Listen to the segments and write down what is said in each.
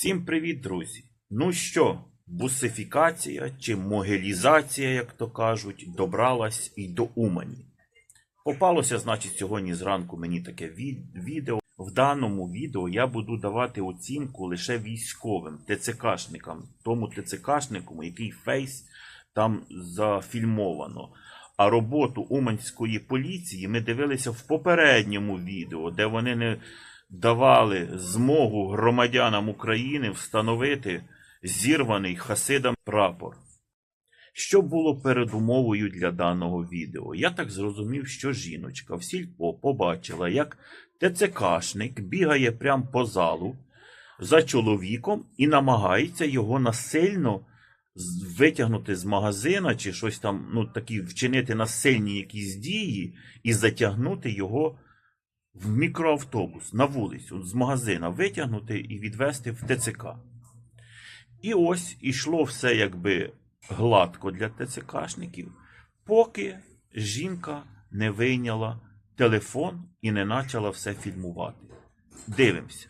Всім привіт, друзі! Ну що, бусифікація чи могилізація, як то кажуть, добралась і до Умані. Попалося, значить, сьогодні зранку мені таке відео. В даному відео я буду давати оцінку лише військовим ТЦКшникам, тому ТЦКшнику, який фейс там зафільмовано. А роботу Уманської поліції ми дивилися в попередньому відео, де вони не давали змогу громадянам України встановити зірваний хасидам прапор. Що було передумовою для даного відео? Я так зрозумів, що жіночка в сільпо побачила, як ТЦКшник бігає прямо по залу за чоловіком і намагається його насильно витягнути з магазина чи щось там, ну такі вчинити насильні якісь дії і затягнути його в мікроавтобус на вулицю з магазина витягнути і відвести в ТЦК. І ось ішло все якби гладко для ТЦКшників, поки жінка не вийняла телефон і не почала все фільмувати. Дивимося.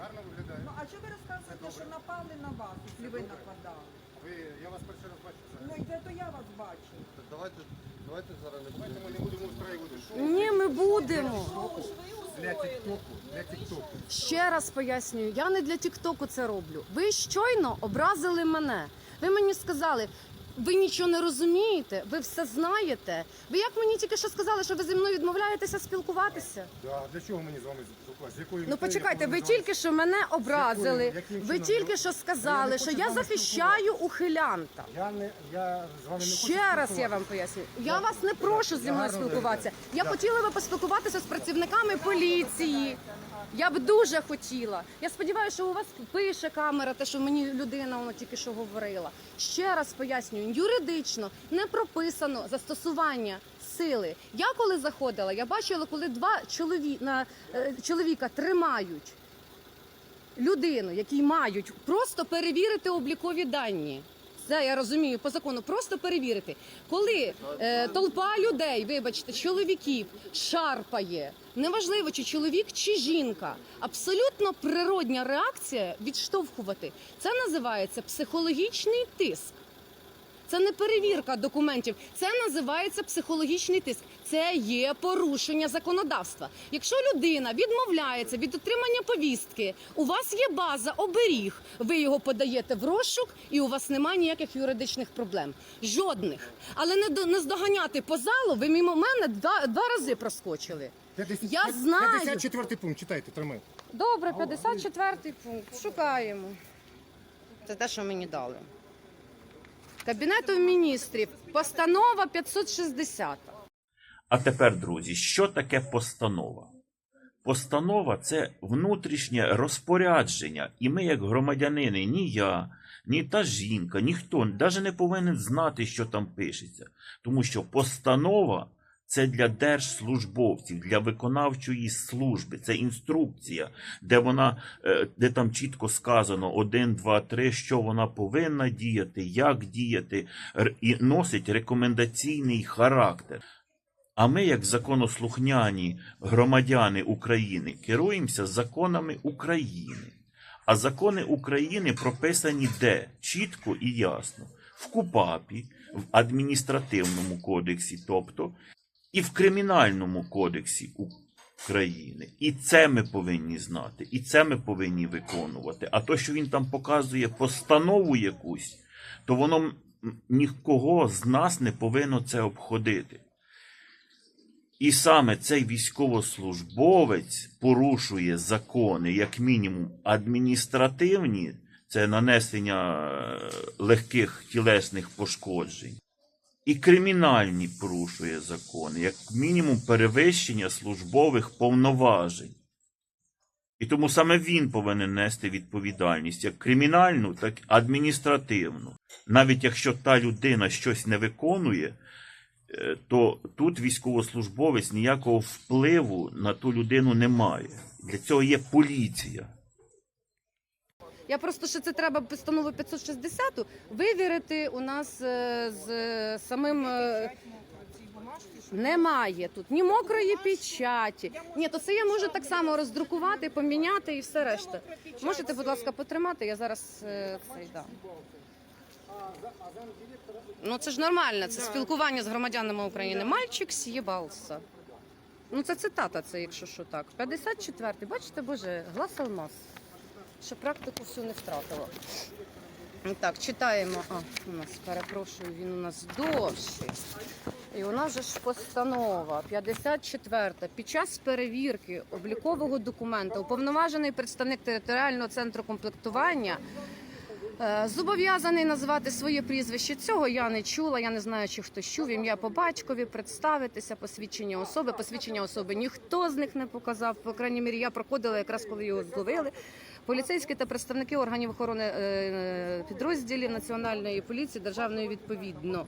Гарно, виглядає. Ну а чого ви розказуєте, що напали на вас, якщо ви нападали? Ви, я вас перший раз бачу. Я вас бачу. Так давайте, давайте зараз не Давайте ми не будемо устраювати шоу Ні, ми будемо. для тіктоку. Для тіктоку. Ще раз пояснюю, я не для Тіктоку це роблю. Ви щойно образили мене. Ви мені сказали, ви нічого не розумієте, ви все знаєте. Ви як мені тільки що сказали, що ви зі мною відмовляєтеся спілкуватися? Да, для чого мені з вами спілкуватися? З якою Ну почекайте, ви з вами тільки що мене образили. яким Ви чином? тільки що Я сказали, не що я вами захищаю ухилянта. Я не я з вами не хочу Ще раз я спілкуватися. вам поясню. Я вас не прошу зі мною гарно спілкуватися. Я хотіла би поспілкуватися з працівниками поліції. Я б дуже хотіла. Я сподіваюся, що у вас пише камера, те, що мені людина воно тільки що говорила. Ще раз пояснюю, юридично не прописано застосування сили. Я коли заходила, я бачила, коли два чолові... на, е, чоловіка тримають людину, які мають просто перевірити облікові дані. Це я розумію по закону, просто перевірити. Коли е, толпа людей, вибачте, чоловіків шарпає, неважливо, чи чоловік, чи жінка, абсолютно природня реакція відштовхувати. Це називається психологічний тиск. Це не перевірка документів, це називається психологічний тиск. Це є порушення законодавства. Якщо людина відмовляється від отримання повістки, у вас є база оберіг. Ви його подаєте в розшук, і у вас немає ніяких юридичних проблем. Жодних. Але не до- не здоганяти по залу. Ви мимо мене два, два рази проскочили. 50 Я знаю. 54 пункт, читайте, тримай. Добре, 54 пункт. Шукаємо. Це те, що мені дали. Кабінету міністрів. Постанова 560. А тепер, друзі, що таке постанова? Постанова це внутрішнє розпорядження, і ми, як громадянини, ні я, ні та жінка, ніхто навіть не повинен знати, що там пишеться. Тому що постанова це для держслужбовців, для виконавчої служби, це інструкція, де вона, е, де там чітко сказано 1, 2, 3, що вона повинна діяти, як діяти, і носить рекомендаційний характер. А ми, як законослухняні громадяни України, керуємося законами України. А закони України прописані де? Чітко і ясно. В КУПАПі, в адміністративному кодексі, тобто, і в Кримінальному кодексі України. І це ми повинні знати, і це ми повинні виконувати. А то, що він там показує постанову якусь, то воно нікого з нас не повинно це обходити. І саме цей військовослужбовець порушує закони, як мінімум, адміністративні, це нанесення е, легких тілесних пошкоджень, і кримінальні порушує закони, як мінімум перевищення службових повноважень. І тому саме він повинен нести відповідальність як кримінальну, так і адміністративну. Навіть якщо та людина щось не виконує, то тут військовослужбовець ніякого впливу на ту людину не має. Для цього є поліція. Я просто що це треба постанову 560 вивірити у нас е, з е, самим. е, Немає тут ні мокрої печаті. Ні, то це я можу так само роздрукувати, поміняти і все решта. Можете, будь ласка, потримати, я зараз е, цей дам. Ну це ж нормально, це спілкування з громадянами України. Мальчик с'їбався. Ну це цитата, це якщо що так. 54-й, бачите, боже, глас алмаз. Ще практику всю не втратила. Так, читаємо. А, у нас, перепрошую, він у нас довший. І у нас же ж постанова 54. Під час перевірки облікового документа уповноважений представник територіального центру комплектування зобов'язаний назвати своє прізвище. Цього я не чула. Я не знаю, чи хтось чув ім'я по батькові, представитися, посвідчення особи. Посвідчення особи ніхто з них не показав. По крайній мірі, я проходила якраз коли його зловили. Поліцейські та представники органів охорони е, підрозділів національної поліції державної відповідно.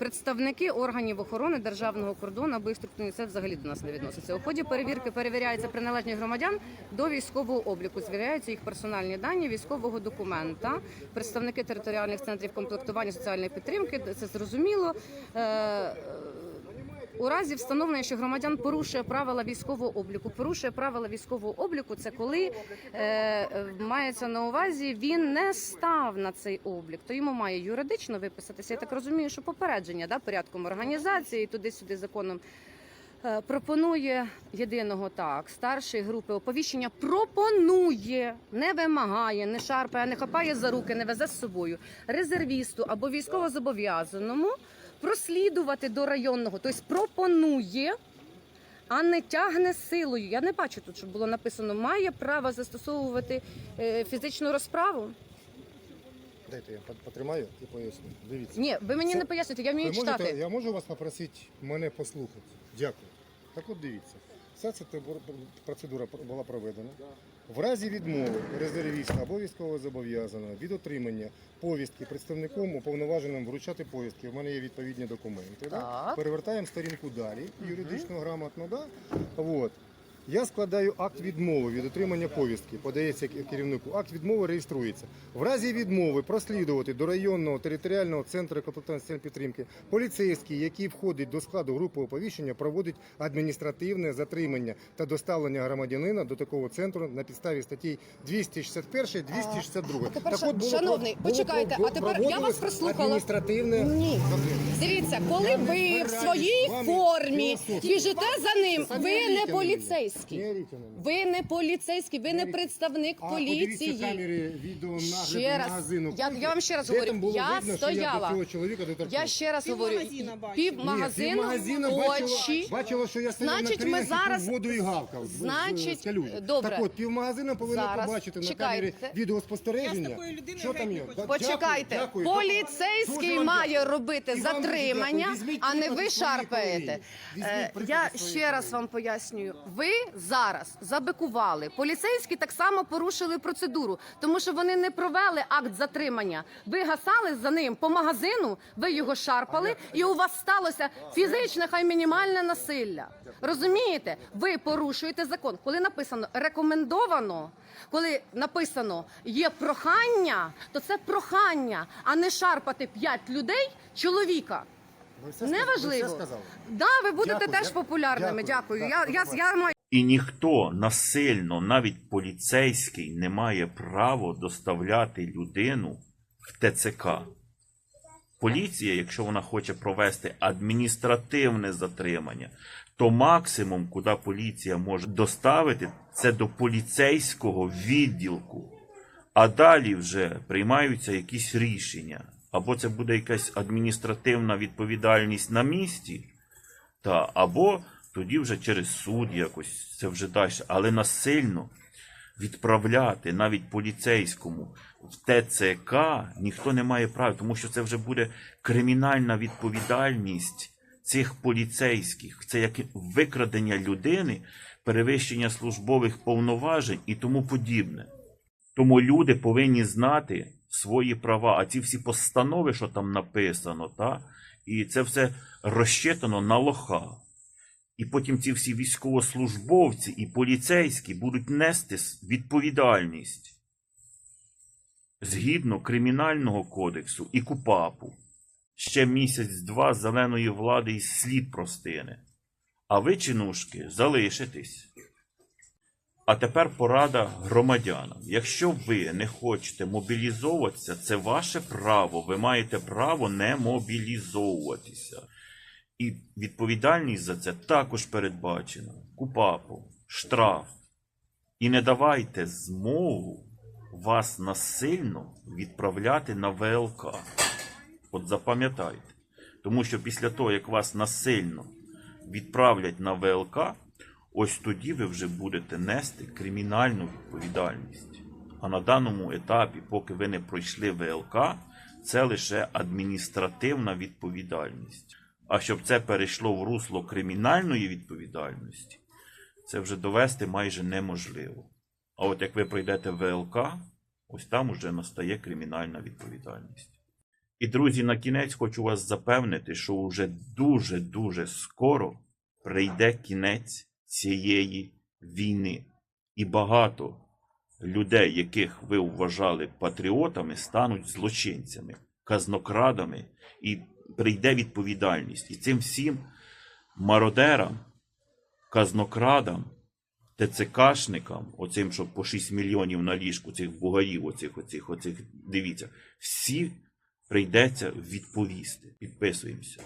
Представники органів охорони державного кордону або їх це взагалі до нас не відноситься. У ході перевірки перевіряється приналежність громадян до військового обліку. Звіряються їх персональні дані військового документа. Представники територіальних центрів комплектування соціальної підтримки. Це зрозуміло. У разі встановлення, що громадян порушує правила військового обліку. Порушує правила військового обліку, це коли е, мається на увазі, він не став на цей облік, то йому має юридично виписатися. Я так розумію, що попередження да, порядком організації туди-сюди законом. е, Пропонує єдиного так, старшої групи оповіщення пропонує, не вимагає, не шарпає, не хапає за руки, не везе з собою резервісту або військовозобов'язаному прослідувати до районного, тобто пропонує, а не тягне силою. Я не бачу тут, щоб було написано, має право застосовувати е, фізичну розправу. Дайте я потримаю і поясню. Дивіться. Ні, ви мені Це- не пояснюєте, я Ви вмію можете, я можу вас попросити мене послухати? Дякую. Так от дивіться. Вся ця процедура була проведена. В разі відмови резервіста або військового зобов'язаного від отримання повістки представником уповноваженим вручати повістки. У мене є відповідні документи. Да? Так. Перевертаємо сторінку далі, юридично грамотно. Да? От. Я складаю акт відмови від отримання повістки, подається керівнику. Акт відмови реєструється. В разі відмови прослідувати до районного територіального центру комплектаційної підтримки поліцейський, який входить до складу групи оповіщення, проводить адміністративне затримання та доставлення громадянина до такого центру на підставі статей 261 262. А тепер, шановний, почекайте, а тепер я вас прослухала. Адміністративне Ні. Дивіться, коли ви в своїй формі біжите за ним, ви не на поліцейський. Не оріть на мене. Ви не поліцейський, ви не представник А подивіться поліції. камери відеонагляду Ще раз. магазину. Я- я вам ще раз Де говорю, там було я видно, що стояла. Я до цього чоловіка доторкнувся? Я ще раз говорю, Півмагазина бачила. пів Ні, магазину півмагазина очі. бачила, що я стояв Значить, на ми колінах і пив зараз- воду і гавкав. з- з- Значить, з калюжі. добре. Так от, півмагазина повинна Зараз. побачити на Чекайте. камері відеоспостереження. Я з такою людиною Що там геть є? не хочу. Так, Почекайте, дякую, поліцейський Дуже вам має дякую. робити І вам дуже затримання, дякую. Візьміть а не приклад ви зі своєї шарпаєте. колеги. Візьміть Е, приклад Я зі своєї ще раз колеги. вам пояснюю. Ви зараз забикували. Поліцейські так само порушили процедуру, тому що вони не провели акт затримання. Ви гасали за ним по магазину, ви його шарпали, і у вас сталося фізичне, хай мінімальне насилля. Розумієте? Ви порушуєте закон. Коли написано рекомендовано, коли написано є прохання, то це прохання, а не шарпати п'ять людей чоловіка. Ви? Ви Неважливо. все сказали? Да, ви будете Дякую, теж популярними. Дякую. Дякую. Я, я, я маю. І ніхто насильно, навіть поліцейський, не має права доставляти людину в ТЦК. Поліція, якщо вона хоче провести адміністративне затримання, то максимум, куди поліція може доставити, це до поліцейського відділку. А далі вже приймаються якісь рішення. Або це буде якась адміністративна відповідальність на місці, та, або тоді вже через суд якось це вже далі. Але насильно відправляти навіть поліцейському в ТЦК ніхто не має права, тому що це вже буде кримінальна відповідальність цих поліцейських. Це як викрадення людини, перевищення службових повноважень і тому подібне. Тому люди повинні знати свої права, а ці всі постанови, що там написано, та? і це все розчитано на лоха. І потім ці всі військовослужбовці і поліцейські будуть нести відповідальність згідно Кримінального кодексу і КУПАПу. ще місяць-два зеленої влади і слід простине. А ви, чинушки, залишитесь. А тепер порада громадянам. Якщо ви не хочете мобілізовуватися, це ваше право. Ви маєте право не мобілізовуватися. І відповідальність за це також передбачена. Купапу, штраф. І не давайте змогу вас насильно відправляти на ВЛК. От запам'ятайте. Тому що після того, як вас насильно відправлять на ВЛК, ось тоді ви вже будете нести кримінальну відповідальність. А на даному етапі, поки ви не пройшли ВЛК, це лише адміністративна відповідальність. А щоб це перейшло в русло кримінальної відповідальності, це вже довести майже неможливо. А от як ви пройдете ВЛК, ось там уже настає кримінальна відповідальність. І, друзі, на кінець хочу вас запевнити, що вже дуже-дуже скоро прийде кінець цієї війни. І багато людей, яких ви вважали патріотами, стануть злочинцями, казнокрадами, і прийде відповідальність. І цим всім мародерам, казнокрадам, ТЦКшникам, оцим, що по 6 мільйонів на ліжку, цих бугаїв, оцих, оцих, оцих, дивіться, всі прийдеться відповісти. Підписуємося.